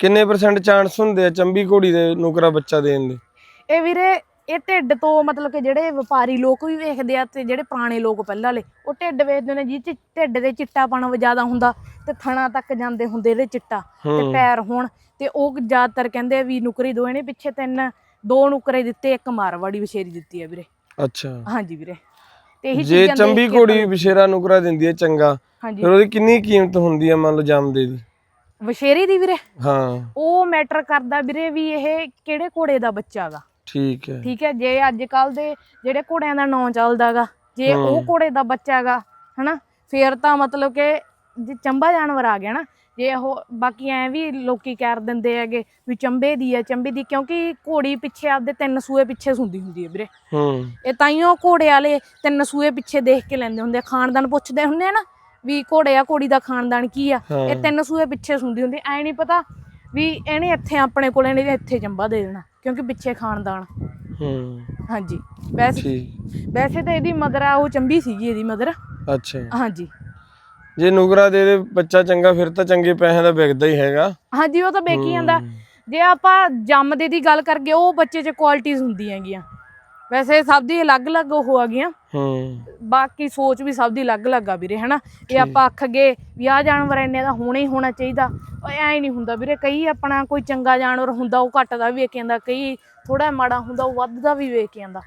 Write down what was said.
ਕਿੰਨੇ percent chance ਹੁੰਦੇ ਆ ਚੰਬੀ ਘੋੜੀ ਦੇ ਨੁਕਰਾ ਬੱਚਾ ਦੇਣ ਦੇ? ਇਹ ਵੀਰੇ ਇਹ ਢਿੱਡ ਤੋਂ ਮਤਲਬ ਕਿ ਜਿਹੜੇ ਵਪਾਰੀ ਲੋਕ ਵੀ ਵੇਖਦੇ ਆ ਤੇ ਜਿਹੜੇ ਪੁਰਾਣੇ ਲੋਕ ਪਹਿਲਾਂ ਵਾਲੇ ਉਹ ਢਿੱਡ ਵੇਖਦੇ ਨੇ ਜੀ ਚ ਢਿੱਡ ਦੇ ਚਿੱਟਾਪਣ ਜ਼ਿਆਦਾ ਹੁੰਦਾ ਤੇ ਥਣਾ ਤੱਕ ਜਾਂਦੇ ਹੁੰਦੇ ਇਹਦੇ ਚਿੱਟਾ ਤੇ ਪੈਰ ਹੋਣ ਤੇ ਉਹ ਜ਼ਿਆਦਾਤਰ ਕਹਿੰਦੇ ਆ ਵੀ ਨੁਕਰੀ ਦੋ ਇਹਨੇ ਪਿੱਛੇ ਤਿੰਨ ਦੋ ਨੁਕਰੇ ਦਿੱਤੇ ਇੱਕ ਮਾਰਵਾੜੀ ਵਿਸ਼ੇਰੀ ਦਿੱਤੀ ਹੈ ਵੀਰੇ। ਅੱਛਾ। ਹਾਂਜੀ ਵੀਰੇ। ਤੇ ਇਹੀ ਜੇ ਚੰਬੀ ਘੋੜੀ ਵਿਸ਼ੇਰਾ ਨੁਕਰਾ ਦਿੰਦੀ ਹੈ ਚੰਗਾ ਫਿਰ ਉਹਦੀ ਕਿੰਨੀ ਕੀਮਤ ਹੁੰਦੀ ਹੈ ਮੰਨ ਲਓ ਜੰਮਦੇ ਦੀ? ਵਿਸ਼ੇਰੀ ਦੀ ਵੀਰੇ? ਹਾਂ। ਉਹ ਮੈਟਰ ਕਰਦਾ ਵੀਰੇ ਵੀ ਇਹ ਕਿਹੜੇ ਘੋੜੇ ਦਾ ਬੱਚਾ ਗਾ। ਠੀਕ ਹੈ। ਠੀਕ ਹੈ ਜੇ ਅੱਜ ਕੱਲ ਦੇ ਜਿਹੜੇ ਘੋੜਿਆਂ ਦਾ ਨਾਂ ਚੱਲਦਾਗਾ ਜੇ ਉਹ। ਘੋੜੇ ਦਾ ਬੱਚਾ ਗਾ ਹਨਾ ਫੇਰ ਤਾਂ ਮਤਲਬ ਕਿ ਜੇ ਚੰਬਾ ਜਾਨਵਰ ਆ ਗਿਆ ਨਾ ਜੇ ਉਹ ਬਾਕੀ ਐ ਵੀ ਲੋਕੀ ਕਹਿ ਦਿੰਦੇ ਹੈਗੇ ਵੀ ਚੰਬੇ ਦੀ ਹੈ ਚੰਬੇ ਦੀ ਕਿਉਂਕਿ ਘੋੜੀ ਪਿੱਛੇ ਆਪਦੇ ਤਿੰਨ ਸੂਏ ਪਿੱਛੇ ਸੁੰਦੀ ਹੁੰਦੀ ਹੈ ਵੀਰੇ। ਹੂੰ। ਇਹ ਤਾਈਓ ਘੋੜੇ ਵਾਲੇ ਤਿੰਨ ਸੂਏ ਪਿੱਛੇ ਦੇਖ ਕੇ ਲੈਂਦੇ ਹੁੰਦੇ ਆ ਖਾਨਦਾਨ ਪੁੱਛਦੇ ਹੁੰਦੇ ਆ ਨਾ ਵੀ ਘੋੜੇ ਆ ਘੋੜੀ ਦਾ ਖਾਨਦਾਨ ਕੀ ਆ? ਇਹ ਤਿੰਨ ਸੂਏ ਪਿੱਛੇ ਸੁੰਦੀ ਹੁੰਦੀ। ਐ ਨਹੀਂ ਪਤਾ ਵੀ ਇਹਨੇ ਇੱਥੇ ਆਪਣੇ ਕੋਲੇ ਨੇ ਇੱਥੇ ਚੰਬਾ ਦੇ ਦੇਣਾ ਕਿਉਂਕਿ ਪਿੱਛੇ ਖਾਨਦਾਨ। ਹੂੰ। ਹਾਂਜੀ। ਵੈਸੇ ਵੈਸੇ ਤਾਂ ਇਹਦੀ ਮਦਰ ਆ ਉਹ ਚੰਬੀ ਸੀਗੀ ਇਹਦੀ ਮਦਰ। ਅੱਛਾ। ਹਾਂਜੀ। ਜੇ ਨੁਕਰਾ ਦੇ ਦੇ ਬੱਚਾ ਚੰਗਾ ਫਿਰ ਤਾਂ ਚੰਗੇ ਪੈਸਿਆਂ ਦਾ ਵਿਕਦਾ ਹੀ ਹੈਗਾ। ਹਾਂਜੀ ਉਹ ਤਾਂ ਵੇਖੀ ਜਾਂਦਾ। ਜੇ ਆਪਾਂ ਜੰਮਦੇ ਦੀ ਗੱਲ ਕਰਗੇ ਉਹ ਬੱਚੇ 'ਚ ਕੁਆਲਿਟੀਆਂ ਹੁੰਦੀਆਂ ਹੈਗੀਆਂ ਵੈਸੇ ਸਭ ਦੀ ਅਲੱਗ-ਅਲੱਗ ਉਹ ਆ ਗਈਆਂ। ਹੂੰ। ਬਾਕੀ ਸੋਚ ਵੀ ਸਭ ਦੀ ਅਲੱਗ-ਅਲੱਗ ਆ ਵੀਰੇ ਹਨਾ? ਇਹ ਆਪਾਂ ਆਖ ਗਏ ਵੀ ਆਹ ਜਾਨਵਰ ਇੰਨੇ ਦਾ ਹੋਣਾ ਹੀ ਹੋਣਾ ਚਾਹੀਦਾ। ਐ ਨਹੀਂ ਹੁੰਦਾ ਵੀਰੇ ਕਈ ਆਪਣਾ ਕੋਈ ਚੰਗਾ ਜਾਨਵਰ ਹੁੰਦਾ ਉਹ ਘੱਟ ਦਾ ਵੀ ਵੇਖ ਆਂਦਾ ਕਈ ਥੋੜਾ ਮਾੜਾ ਹੁੰਦਾ ਉਹ ਵੱਧ ਦਾ ਵੀ ਵੇਖ ਕੇ ਆਂਦਾ।